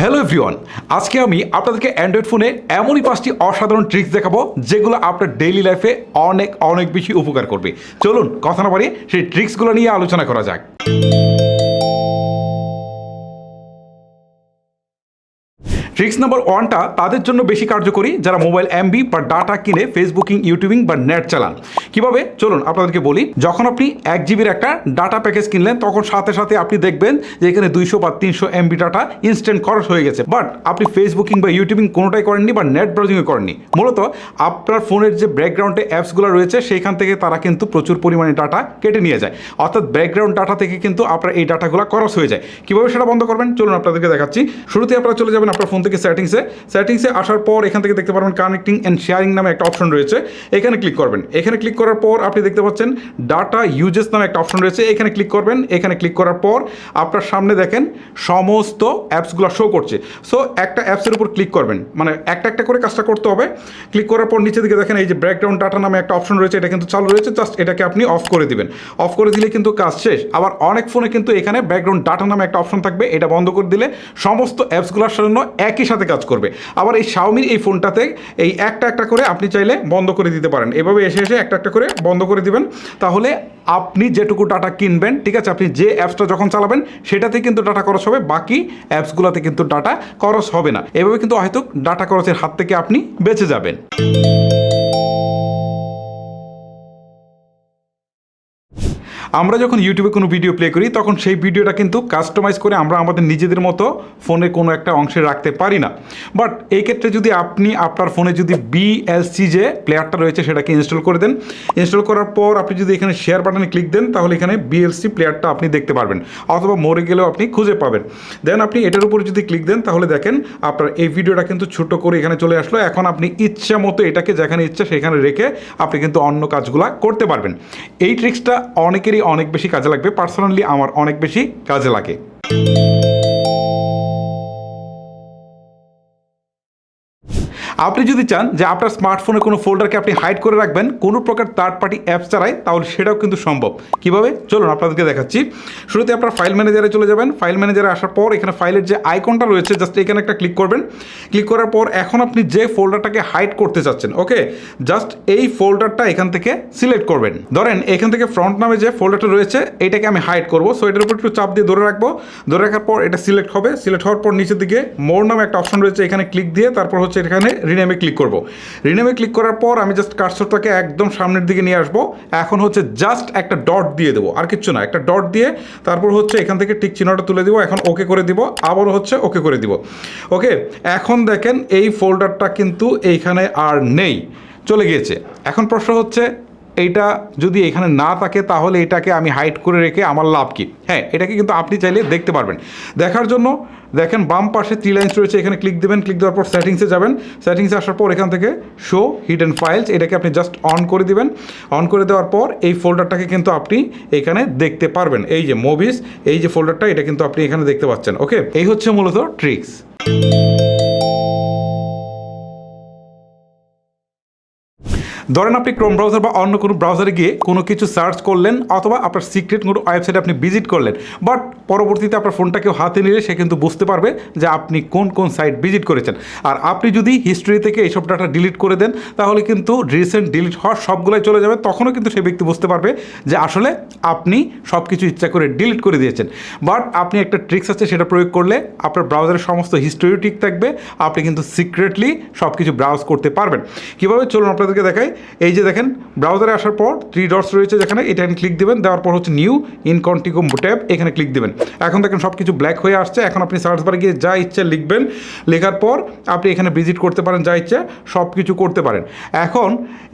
Hello everyone আজকে আমি আপনাদেরকে অ্যান্ড্রয়েড ফোনে এমনই পাঁচটি অসাধারণ ট্রিক্স দেখাবো যেগুলো আপনার ডেইলি লাইফে অনেক অনেক বেশি উপকার করবে। চলুন, কথা না পারি সেই ট্রিক্সগুলো নিয়ে আলোচনা করা যাক। ট্রিক্স নাম্বার ওয়ানটা তাদের জন্য বেশি কার্যকরী যারা মোবাইল এমবি বা ডাটা কিনে ফেসবুকিং ইউটিউবিং বা নেট চালান। কীভাবে? চলুন আপনাদেরকে বলি। যখন আপনি এক জিবির একটা ডাটা প্যাকেজ কিনলেন, তখন সাথে সাথে আপনি দেখবেন যে এখানে দুইশো বা তিনশো এমবি ডাটা ইনস্ট্যান্ট খরচ হয়ে গেছে। বাট আপনি ফেসবুকিং বা ইউটিউবিং কোনোটাই করেননি বা নেট ব্রাউজিংও করেননি। মূলত আপনার ফোনের যে ব্যাকগ্রাউন্ডে অ্যাপসগুলো রয়েছে সেইখান থেকে তারা কিন্তু প্রচুর পরিমাণে ডাটা কেটে নিয়ে যায়। অর্থাৎ ব্যাকগ্রাউন্ড ডাটা থেকে কিন্তু আপনার এই ডাটাগুলো খরচ হয়ে যায়। কীভাবে সেটা বন্ধ করবেন? চলুন আপনাদেরকে দেখাচ্ছি। শুরুতে আপনারা চলে যাবেন আপনার ফোন থেকে। সেটিংসে সেটিংসে আসার পর এখান থেকে দেখতে পারবেন কানেক্টিং অ্যান্ড শেয়ারিং নামে একটা অপশন রয়েছে। এখানে ক্লিক করবেন। এখানে ক্লিক করার পর আপনি দেখতে পাচ্ছেন ডাটা ইউজেস নামে একটা অপশন রয়েছে। এখানে ক্লিক করবেন। এখানে ক্লিক করার পর আপনার সামনে দেখেন সমস্ত অ্যাপসগুলো শো করছে। সো একটা অ্যাপসের উপর ক্লিক করবেন। মানে একটা একটা করে কাজটা করতে হবে। ক্লিক করার পর নিচে দিকে দেখেন এই যে ব্যাকগ্রাউন্ড ডাটা নামে একটা অপশন রয়েছে। এটা কিন্তু চালু রয়েছে। জাস্ট এটাকে আপনি অফ করে দিবেন। অফ করে দিলে কিন্তু কাজ শেষ। আবার অনেক ফোনে কিন্তু এখানে ব্যাকগ্রাউন্ড ডাটা নামে একটা অপশন থাকবে। এটা বন্ধ করে দিলে সমস্ত অ্যাপসগুলোর জন্য একই সাথে কাজ করবে। আবার এই শাওমির এই ফোনটাতে এই একটা একটা করে আপনি চাইলে বন্ধ করে দিতে পারেন। এভাবে এসে এসে একটা একটা করে বন্ধ করে দিবেন। তাহলে আপনি যেটুকু ডাটা কিনবেন, ঠিক আছে, আপনি যে অ্যাপসটা যখন চালাবেন, সেটাতে কিন্তু ডাটা খরচ হবে, বাকি অ্যাপসগুলোতে কিন্তু ডাটা খরচ হবে না। এভাবে কিন্তু হয়তো ডাটা খরচের হাত থেকে আপনি বেঁচে যাবেন। আমরা যখন ইউটিউবে কোনো ভিডিও প্লে করি, তখন সেই ভিডিওটা কিন্তু কাস্টমাইজ করে আমরা আমাদের নিজেদের মতো ফোনে কোনো একটা অংশে রাখতে পারি না। বাট এই ক্ষেত্রে যদি আপনি আপনার ফোনে যদি বিএলসি যে প্লেয়ারটা রয়েছে, সেটাকে ইনস্টল করে দেন। ইনস্টল করার পর আপনি যদি এখানে শেয়ার বাটনে ক্লিক দেন, তাহলে এখানে বিএলসি প্লেয়ারটা আপনি দেখতে পারবেন। অথবা মরে গেলেও আপনি খুঁজে পাবেন। দেন আপনি এটার উপরে যদি ক্লিক দেন, তাহলে দেখেন আপনার এই ভিডিওটা কিন্তু ছোট করে এখানে চলে আসলো। এখন আপনি ইচ্ছা মতো এটাকে যেখানে ইচ্ছা সেখানে রেখে আপনি কিন্তু অন্য কাজগুলো করতে পারবেন। এই ট্রিক্সটা অনেকেরই অনেক বেশি কাজে লাগবে। পার্সোনালি আমার অনেক বেশি কাজে লাগে। আপনি যদি চান যে আপনার স্মার্টফোনে কোনো ফোল্ডারকে আপনি হাইড করে রাখবেন, কোনো প্রকার থার্ড পার্টি অ্যাপস ছাড়াই, তাহলে সেটাও কিন্তু সম্ভব। কীভাবে? চলুন আপনাদেরকে দেখাচ্ছি। শুরুতে আপনার ফাইল ম্যানেজারে চলে যাবেন। ফাইল ম্যানেজারে আসার পর এখানে ফাইলের যে আইকনটা রয়েছে জাস্ট এখানে একটা ক্লিক করবেন। ক্লিক করার পর এখন আপনি যে ফোল্ডারটাকে হাইড করতে চাচ্ছেন ওকে জাস্ট এই ফোল্ডারটা এখান থেকে সিলেক্ট করবেন। ধরেন, এখান থেকে ফ্রন্ট নামে যে ফোল্ডারটা রয়েছে, এটাকে আমি হাইড করব। সো এটার উপর একটু চাপ দিয়ে ধরে রাখব। ধরে রাখার পর এটা সিলেক্ট হবে। সিলেক্ট হওয়ার পর নিচের দিকে মোর নামে একটা অপশন রয়েছে, এখানে ক্লিক দিয়ে তারপর হচ্ছে এখানে রিনেমে ক্লিক করব। রিনেমে ক্লিক করার পর আমি জাস্ট কার্সরটাকে একদম সামনের দিকে নিয়ে আসব। এখন হচ্ছে জাস্ট একটা ডট দিয়ে দেবো। আর কিচ্ছু না, একটা ডট দিয়ে তারপর হচ্ছে এখান থেকে টিক চিহ্নটা তুলে দিব। এখন ওকে করে দিব। আবার হচ্ছে ওকে করে দিব। ওকে এখন দেখেন এই ফোল্ডারটা কিন্তু এইখানে আর নেই। চলে গিয়েছে। এখন প্রশ্ন হচ্ছে এইটা যদি এখানে না থাকে, তাহলে এটাকে আমি হাইড করে রেখে আমার লাভ কি? হ্যাঁ এটাকে কিন্তু আপনি চাইলে দেখতে পারবেন। দেখার জন্য দেখেন বাম পাশে থ্রি লাইন্স রয়েছে, এখানে ক্লিক দেবেন ক্লিক দেওয়ার পর সেটিংসে যাবেন। সেটিংসে আসার পর এখান থেকে শো হিডেন ফাইলস এটাকে আপনি জাস্ট অন করে দিবেন। অন করে দেওয়ার পর এই ফোল্ডারটাকে কিন্তু আপনি এখানে দেখতে পারবেন। এই যে মুভিস এই যে ফোল্ডারটা এটা কিন্তু আপনি এখানে দেখতে পাচ্ছেন। ওকে এই হচ্ছে মূলত ট্রিক্স ধরেন আপনি ক্রোম ব্রাউজার বা অন্য কোনো ব্রাউজারে গিয়ে কোনো কিছু সার্চ করলেন অথবা আপনার সিক্রেট কোনো ওয়েবসাইটে আপনি ভিজিট করলেন। বাট পরবর্তীতে আপনার ফোনটা কেউ হাতে নিলে সে কিন্তু বুঝতে পারবে যে আপনি কোন কোন সাইট ভিজিট করেছেন। আর আপনি যদি হিস্ট্রি থেকে এইসব ডাটা ডিলিট করে দেন, তাহলে কিন্তু রিসেন্ট ডিলিট হওয়ার সবগুলোই চলে যাবে। তখনও কিন্তু সেই ব্যক্তি বুঝতে পারবে যে আসলে আপনি সব কিছু ইচ্ছা করে ডিলিট করে দিয়েছেন। বাট আপনি একটা ট্রিক্স আছে সেটা প্রয়োগ করলে আপনার ব্রাউজারের সমস্ত হিস্ট্রিও ঠিক থাকবে। আপনি কিন্তু সিক্রেটলি সব কিছু ব্রাউজ করতে পারবেন। কীভাবে? চলুন আপনাদেরকে দেখাই। এই যে দেখেন ব্রাউজারে আসার পর থ্রি ডটস রয়েছে যেখানে এটা ক্লিক দেবেন, দেওয়ার পর হচ্ছে নিউ ইনকন্টিকুম ট্যাব এখানে ক্লিক দেবেন। এখন দেখেন সব কিছু ব্ল্যাক হয়ে আসছে, এখন আপনি সার্চ বারে গিয়ে যা ইচ্ছে লিখবেন, লেখার পর আপনি এখানে ভিজিট করতে পারেন, যা ইচ্ছে সব কিছু করতে পারেন। এখন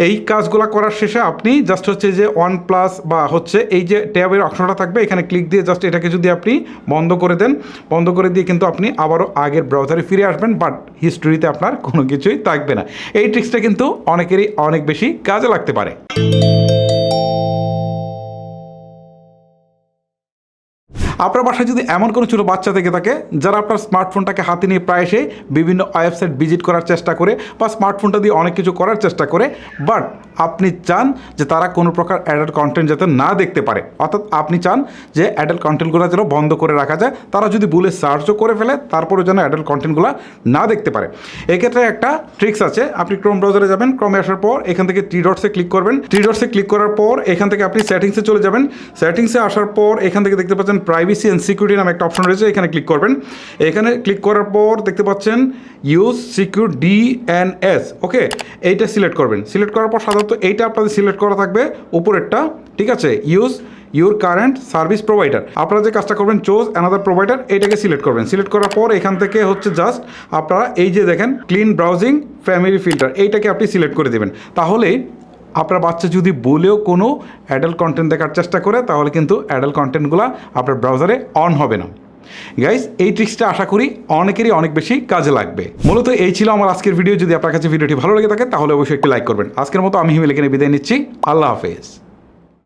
এই কাজগুলো করার শেষে আপনি জাস্ট হচ্ছে যে ওয়ান প্লাস বা হচ্ছে এই যে ট্যাবের অপশনটা থাকবে, এখানে ক্লিক দিয়ে জাস্ট এটাকে যদি আপনি বন্ধ করে দেন। বন্ধ করে দিয়ে কিন্তু আপনি আবারও আগের ব্রাউজারে ফিরে আসবেন বাট হিস্টোরিতে আপনার কোনো কিছুই থাকবে না। এই ট্রিক্সটা কিন্তু অনেকেরই অনেক বেশি কাজে লাগতে পারে। আপনার বাসায় যদি এমন কোনো ছোটো বাচ্চা থেকে থাকে, যারা আপনার স্মার্টফোনটাকে হাতে নিয়ে প্রায়শই বিভিন্ন ওয়েবসাইট ভিজিট করার চেষ্টা করে বা স্মার্টফোনটা দিয়ে অনেক কিছু করার চেষ্টা করে, বাট আপনি চান যে তারা কোনো প্রকার অ্যাডাল্ট কন্টেন্ট যাতে না দেখতে পারে। অর্থাৎ আপনি চান যে অ্যাডাল্ট কন্টেন্টগুলো যেন বন্ধ করে রাখা যায়। তারা যদি ভুলে সার্চও করে ফেলে তারপরে যেন অ্যাডাল্ট কন্টেন্টগুলো না দেখতে পারে। এক্ষেত্রে একটা ট্রিক্স আছে। আপনি ক্রোম ব্রাউজারে যাবেন ক্রমে আসার পর এখান থেকে টি ডটসে ক্লিক করবেন। টি ডটসে ক্লিক করার পর এখান থেকে আপনি সেটিংসে চলে যাবেন। সেটিংসে আসার পর এখান থেকে দেখতে পাচ্ছেন প্রাইভেসি অ্যান্ড সিকিউরিটি নামে একটা অপশন রয়েছে। এখানে ক্লিক করবেন। এখানে ক্লিক করার পর দেখতে পাচ্ছেন ইউজ সিকিউর এস ওকে এইটা সিলেক্ট করবেন। সিলেক্ট করার পর সাধারণত এইটা আপনাদের সিলেক্ট করা থাকবে উপরেরটা, ঠিক আছে? Use your current service provider আপনারা যে কাজটা করবেন চোজ অ্যানাদার প্রোভাইডার এইটাকে সিলেক্ট করবেন। সিলেক্ট করার পর এখান থেকে হচ্ছে জাস্ট আপনারা এই যে দেখেন ক্লিন ব্রাউজিং ফ্যামিলি ফিল্টার এইটাকে আপনি সিলেক্ট করে দেবেন। তাহলে আপনার বাচ্চা যদি বলেও কোনো অ্যাডাল্ট কন্টেন্ট দেখার চেষ্টা করে, তাহলে কিন্তু অ্যাডাল্ট কন্টেন্টগুলো আপনার ব্রাউজারে অন হবে না। গাইস এই ট্রিক্সটা আশা করি অনেকেরই অনেক বেশি কাজে লাগবে। মূলত এই ছিল আমার আজকের ভিডিও যদি আপনার কাছে ভিডিওটি ভালো লেগে থাকে, তাহলে অবশ্যই একটি লাইক করবেন। আজকের মতো আমি হিমেল এখানে বিদায় নিচ্ছি। আল্লাহ হাফেজ।